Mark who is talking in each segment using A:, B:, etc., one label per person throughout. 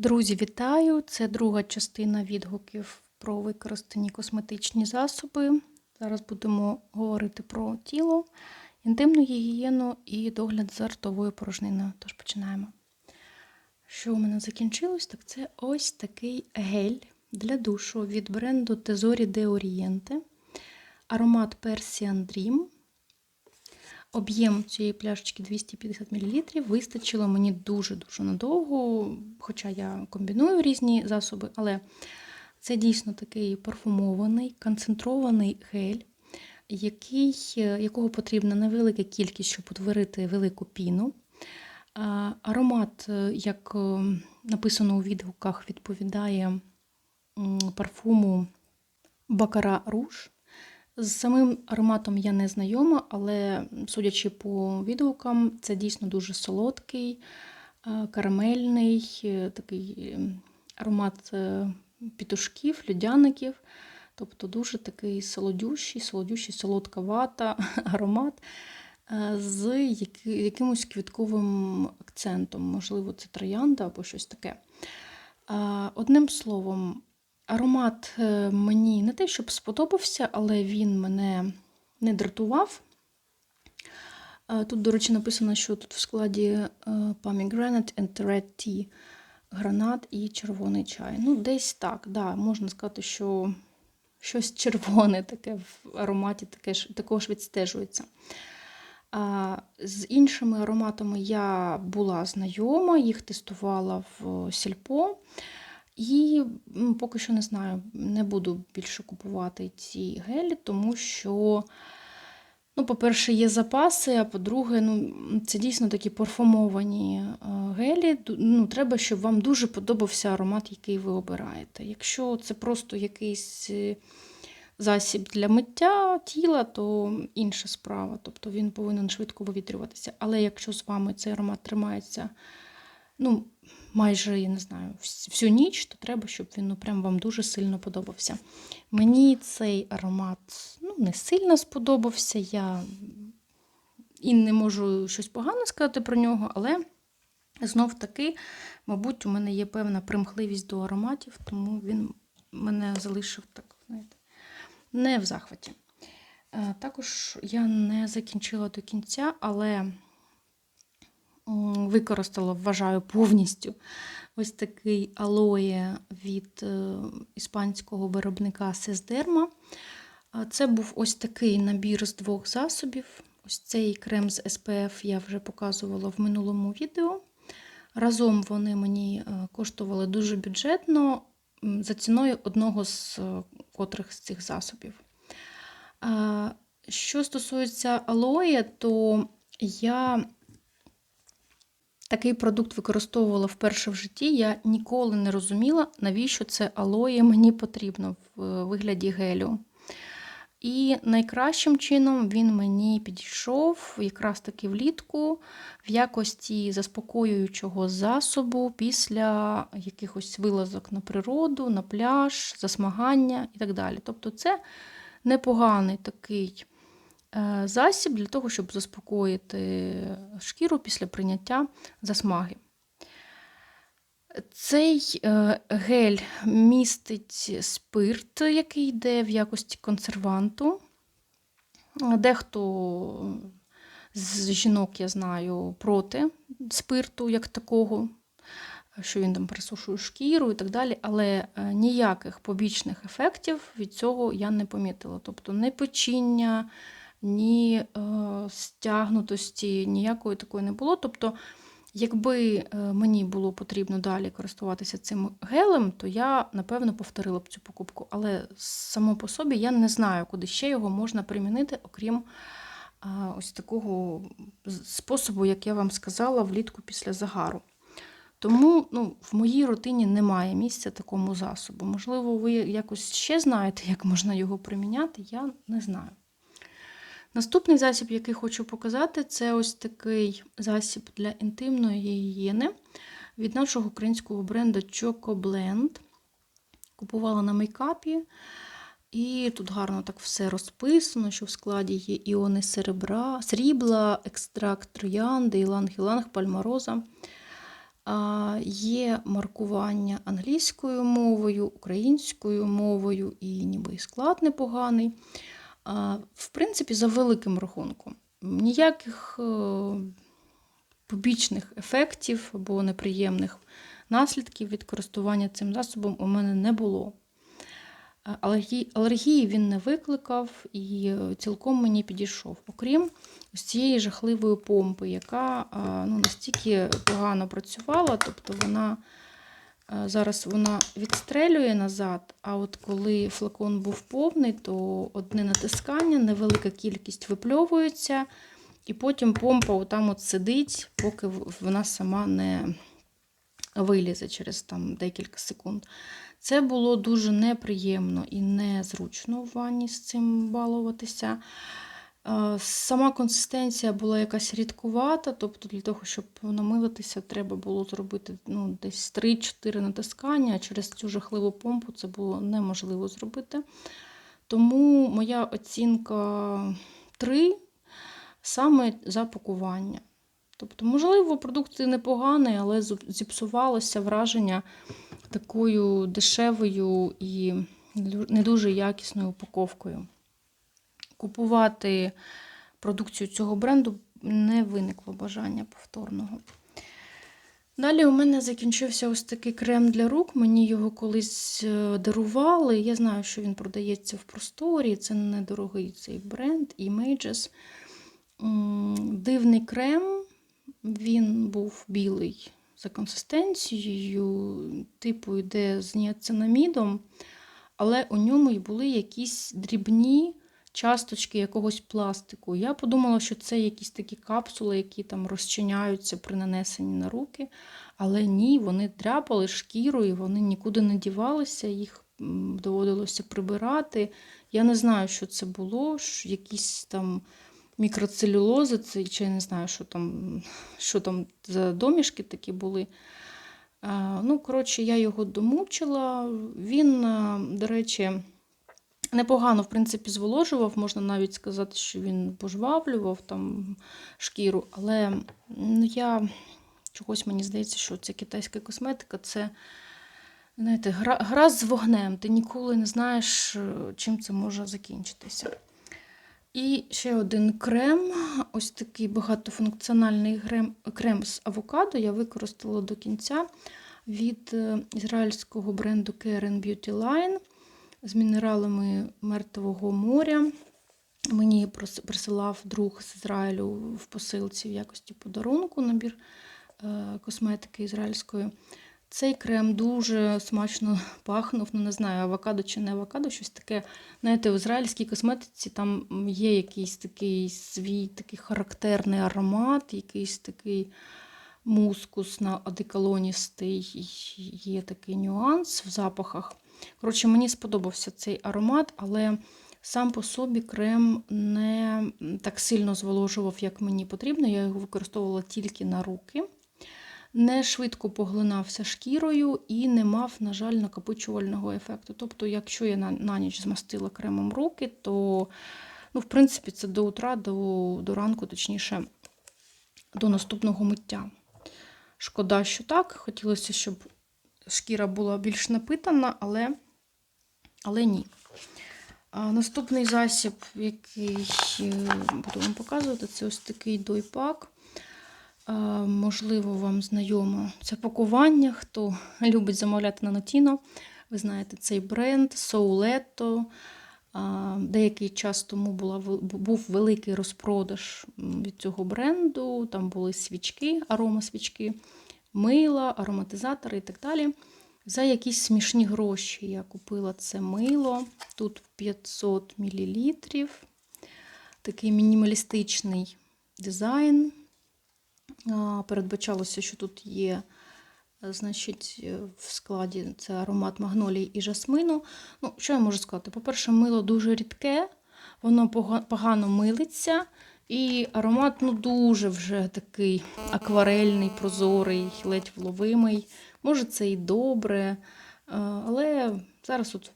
A: Друзі, вітаю! Це друга частина відгуків про використані косметичні засоби. Зараз будемо говорити про тіло, інтимну гігієну і догляд за ротовою порожниною. Тож починаємо. Що у мене закінчилось, так це ось такий гель для душу від бренду Tesori de Oriente. Аромат Persian Dream. Об'єм цієї пляшечки 250 мл. Вистачило мені дуже-дуже надовго, хоча я комбіную різні засоби, але це дійсно такий парфумований, концентрований гель, який, якого потрібна невелика кількість, щоб утворити велику піну. Аромат, як е, написано у відгуках, відповідає парфуму Бакара Руж. З самим ароматом я не знайома, але судячи по відгукам, це дійсно дуже солодкий, е, карамельний, е, такий аромат е, пітушків, людяників. Тобто дуже такий солодющий, солодющий, солодка вата, аромат з якимось квітковим акцентом. Можливо, це троянда або щось таке. Одним словом, аромат е, мені не те, щоб сподобався, але він мене не дратував. Е, Тут, до речі, написано, що тут в складі е, pomegranate and red tea, гранат і червоний чай. Ну, десь так, да, можна сказати, що щось червоне таке в ароматі таке ж, також відстежується. З іншими ароматами я була знайома, їх тестувала в сільпо. І поки що не знаю, не буду більше купувати ці гелі, тому що, ну, по-перше, є запаси, а по-друге, ну, це дійсно такі парфумовані е, гелі. Ну, треба, щоб вам дуже подобався аромат, який ви обираєте. Якщо це просто якийсь е, засіб для миття тіла, то інша справа. Тобто він повинен швидко вивітрюватися. Але якщо з вами цей аромат тримається, ну, майже, я не знаю, всю ніч, то треба, щоб він ну, прям вам дуже сильно подобався. Мені цей аромат ну, не сильно сподобався. Я і не можу щось погане сказати про нього, але знов таки, мабуть, у мене є певна примхливість до ароматів, тому він мене залишив так, знаєте, не в захваті. Е, Також я не закінчила до кінця, але використала, вважаю, повністю ось такий алоє від е, іспанського виробника Сесдерма. А Це був ось такий набір з двох засобів. Ось цей крем з SPF я вже показувала в минулому відео. Разом вони мені е, коштували дуже бюджетно за ціною одного з е, котрих з цих засобів. Що стосується алоє, то я такий продукт використовувала вперше в житті. Я ніколи не розуміла, навіщо це алоє мені потрібно в е, вигляді гелю. І найкращим чином він мені підійшов якраз таки влітку в якості заспокоюючого засобу після якихось вилазок на природу, на пляж, засмагання і так далі. Тобто це непоганий такий засіб для того, щоб заспокоїти шкіру після прийняття засмаги. Цей е, гель містить спирт, який йде в якості консерванту. Е, Дехто з жінок, я знаю, проти спирту як такого, що він там пересушує шкіру і так далі, але е, ніяких побічних ефектів від цього я не помітила. Тобто ні печіння, ні е, стягнутості, ніякої такої не було. Тобто, якби е, мені було потрібно далі користуватися цим гелем, то я, напевно, повторила б цю покупку. Але само по собі я не знаю, куди ще його можна примінити, окрім а, ось такого способу, як я вам сказала, влітку після загару. Тому ну, в моїй рутині немає місця такому засобу. Можливо, ви якось ще знаєте, як можна його приміняти, я не знаю. Наступний засіб, який хочу показати, це ось такий засіб для інтимної гігієни від нашого українського бренду Choco Blend. Купувала на мейкапі. І тут гарно так все розписано, що в складі є іони серебра, срібла, екстракт троянди, іланг-іланг, пальмароза. А, Є маркування англійською мовою, українською мовою і ніби і склад непоганий. В принципі, за великим рахунком. Ніяких е, побічних ефектів або неприємних наслідків від користування цим засобом у мене не було. Алергії, він не викликав і е, цілком мені підійшов. Окрім ось цієї жахливої помпи, яка ну, настільки погано працювала, тобто вона зараз вона відстрелює назад, а от коли флакон був повний, то одне натискання, невелика кількість випльовується, і потім помпа отам от сидить, поки вона сама не вилізе через там декілька секунд. Це було дуже неприємно і незручно в ванні з цим балуватися. Сама консистенція була якась рідкувата, тобто для того, щоб намилитися, треба було зробити ну, десь 3-4 натискання, а через цю жахливу помпу це було неможливо зробити. Тому моя оцінка 3 саме за пакування. Тобто, можливо, продукт і непоганий, але зіпсувалося враження такою дешевою і не дуже якісною упаковкою. Купувати продукцію цього бренду не виникло бажання повторного. Далі у мене закінчився ось такий крем для рук. Мені його колись е, дарували. Я знаю, що він продається в просторі. Це недорогий цей бренд Images. Дивний крем. Він був білий за консистенцією, типу йде з ніацинамідом, але у ньому й були якісь дрібні часточки якогось пластику. Я подумала, що це якісь такі капсули, які там розчиняються при нанесенні на руки. Але ні, вони дряпали шкірою, вони нікуди не дівалися, їх доводилося прибирати. Я не знаю, що це було, якісь там мікроцелюлози, це, чи я не знаю, що там, що там за домішки такі були. Ну, коротше, я його домучила. Він, до речі, непогано, в принципі, зволожував. Можна навіть сказати, що він пожвавлював там шкіру. Але ну, я чогось мені здається, що ця китайська косметика це. Знаєте, гра, гра з вогнем. Ти ніколи не знаєш, е, чим це може закінчитися. І ще один крем. Ось такий багатофункціональний крем, крем з авокадо. Я використала до кінця від е, ізраїльського бренду Karen Beauty Line з мінералами Мертвого моря. Мені присилав друг з Ізраїлю в посилці в якості подарунку набір е, косметики ізраїльської. Цей крем дуже смачно пахнув. Ну, не знаю, авокадо чи не авокадо, щось таке. Знаєте, в ізраїльській косметиці там є якийсь такий свій такий характерний аромат, якийсь такий мускусно одеколоністий, є такий нюанс в запахах. Коротше, мені сподобався цей аромат, але сам по собі крем не так сильно зволожував, як мені потрібно. Я його використовувала тільки на руки. Не швидко поглинався шкірою і не мав, на жаль, накопичувального ефекту. Тобто, якщо я на, на ніч змастила кремом руки, то, ну, в принципі, це до утра, до, до ранку, точніше, до наступного миття. Шкода, що так. Хотілося, щоб шкіра була більш напитана, але, але ні. А наступний засіб, який е, буду вам показувати, це ось такий дойпак. Можливо, вам знайомо це пакування. Хто любить замовляти на Notino, ви знаєте цей бренд. А, Деякий час тому була, був великий розпродаж від цього бренду. Там були свічки, аромасвічки, мила, ароматизатори і так далі. За якісь смішні гроші я купила це мило. Тут 500 мл. Такий мінімалістичний дизайн. Передбачалося, що тут є, е, значить, в складі це аромат магнолії і жасмину. Ну, що я можу сказати? По-перше, мило дуже рідке, воно погано милиться, і аромат ну, дуже вже такий акварельний, прозорий, ледь вловимий. Може, це і добре. е, Але зараз от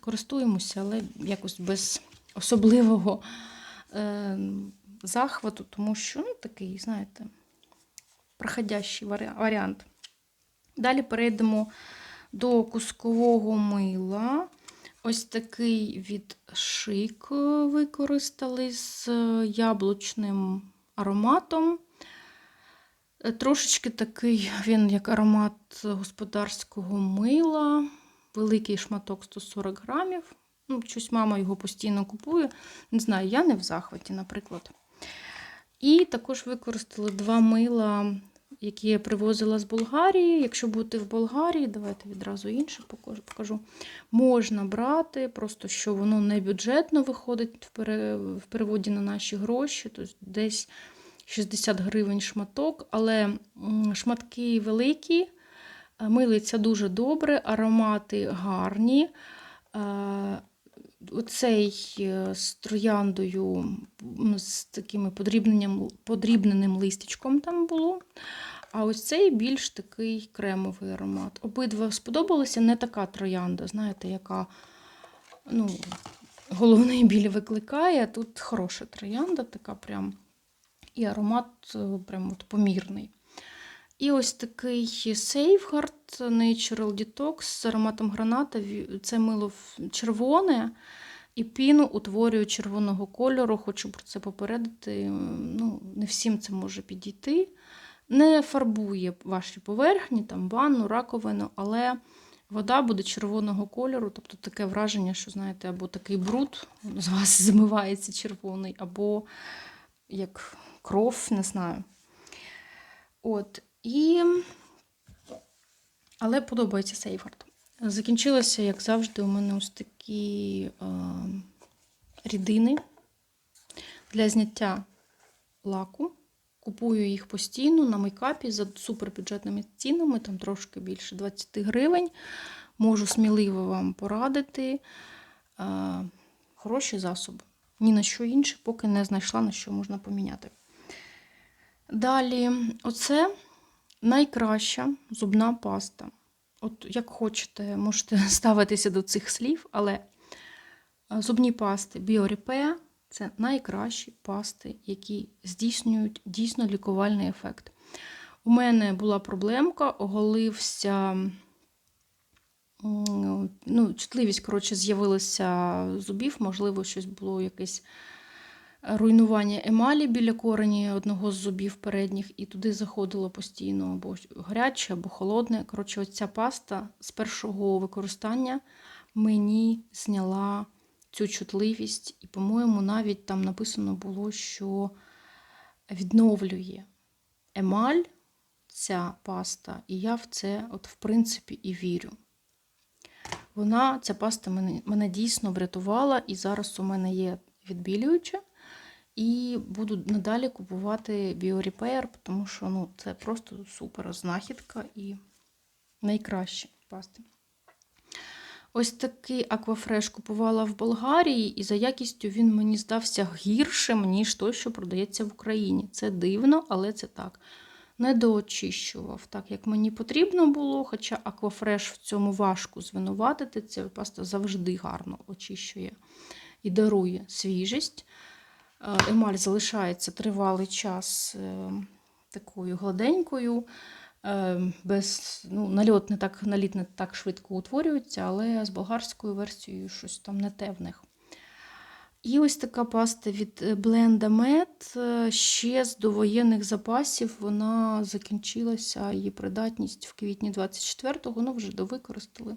A: користуємося, але якось без особливого е, захвату, тому що ну, такий, знаєте, проходящий варі- варіант. Далі перейдемо до кускового мила. Ось такий від шик використали з яблучним ароматом. Е, Трошечки такий він як аромат господарського мила, великий шматок 140 грамів. Ну, щось мама його постійно купує. Не знаю, я не в захваті, наприклад. І також використали два мила, які я привозила з Болгарії. Якщо будете в Болгарії, давайте відразу інше покажу-. Можна брати, просто що воно не бюджетно виходить в переводі на наші гроші, тобто десь 60 гривень шматок, але шматки великі, е, милиться дуже добре, аромати гарні. Оцей е, з трояндою, з подрібненням, подрібненим листячком там було. А ось цей більш такий кремовий аромат. Обидва сподобалися, не така троянда, знаєте, яка ну, головний біль викликає. Тут хороша троянда, така прям і аромат е, прям от помірний. І ось такий Safeguard Natural Detox з ароматом граната. Це мило червоне, і піну утворює червоного кольору. Хочу про це попередити. Ну, не всім це може підійти. Не фарбує ваші поверхні, там ванну, раковину, але вода буде червоного кольору, тобто таке враження, що знаєте, або такий бруд з вас змивається червоний, або як кров, не знаю. От. І... Але подобається Сейфард. Закінчилося, як завжди, у мене ось такі е, рідини для зняття лаку. Купую їх постійно на мейкапі за супербюджетними цінами, там трошки більше 20 гривень. Можу сміливо вам порадити. Е, хороші засоби. Ні на що інше, поки не знайшла, на що можна поміняти. Далі, оце найкраща зубна паста. От як хочете, можете ставитися до цих слів, але е, зубні пасти BioRepair – це найкращі пасти, які здійснюють дійсно лікувальний ефект. У мене була проблемка, оголився, ну, чутливість, коротше, з'явилася зубів, можливо, щось було якесь руйнування емалі біля корені одного з зубів передніх, і туди заходило постійно або гаряче, або холодне. Коротше, оця паста з першого використання мені зняла цю чутливість, і, по-моєму, навіть там написано було, що відновлює емаль ця паста, і я в це, от, в принципі, і вірю. Вона, ця паста мене, мене дійсно врятувала, і зараз у мене є відбілююча. І буду надалі купувати BioRepair, тому що ну, це просто супер знахідка і найкращі пасти. Ось такий аквафреш купувала в Болгарії, і за якістю він мені здався гіршим, ніж той, що продається в Україні. Це дивно, але це так. Не доочищував так, як мені потрібно було, хоча аквафреш в цьому важко звинуватити. Ця паста завжди гарно очищує і дарує свіжість. Е, Емаль залишається тривалий час е, такою гладенькою. Е, Без, ну, нальот не так, наліт не так швидко утворюється, але з болгарською версією щось там не те в них. І ось така паста від Blenda Med. Ще з довоєнних запасів вона закінчилася, її придатність в квітні 24-го, ну вже довикористали.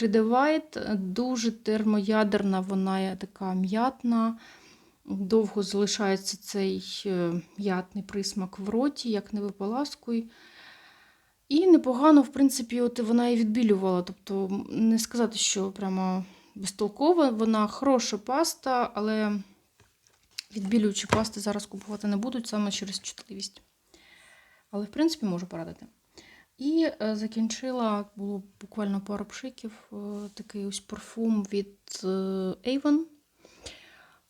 A: 3D White, дуже термоядерна, вона така м'ятна. Довго залишається цей е, м'ятний присмак в роті, як не виполаскуй. І непогано, в принципі, от вона і відбілювала. Тобто, не сказати, що прямо безтолкова, вона хороша паста, але відбілюючі пасти зараз купувати не будуть саме через чутливість. Але, в принципі, можу порадити. І е, закінчила, було буквально пару пшиків, е, такий ось парфум від Avon.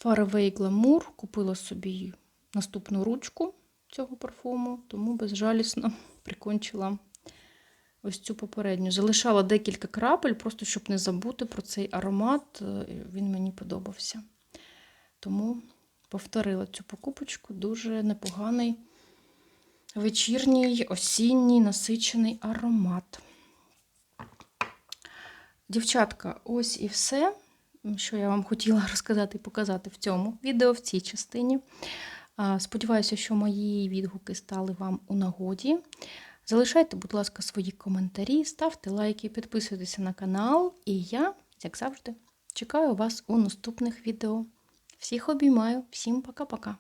A: Faraway Glamour. Купила собі наступну ручку цього парфуму, тому безжалісно прикончила ось цю попередню. Залишала декілька крапель, просто щоб не забути про цей аромат. Е, Він мені подобався. Тому повторила цю покупочку. Дуже непоганий вечірній, осінній, насичений аромат. Дівчатка, ось і все, що я вам хотіла розказати і показати в цьому відео, в цій частині. Сподіваюся, що мої відгуки стали вам у нагоді. Залишайте, будь ласка, свої коментарі, ставте лайки, підписуйтеся на канал. І я, як завжди, чекаю вас у наступних відео. Всіх обіймаю, всім пока-пока.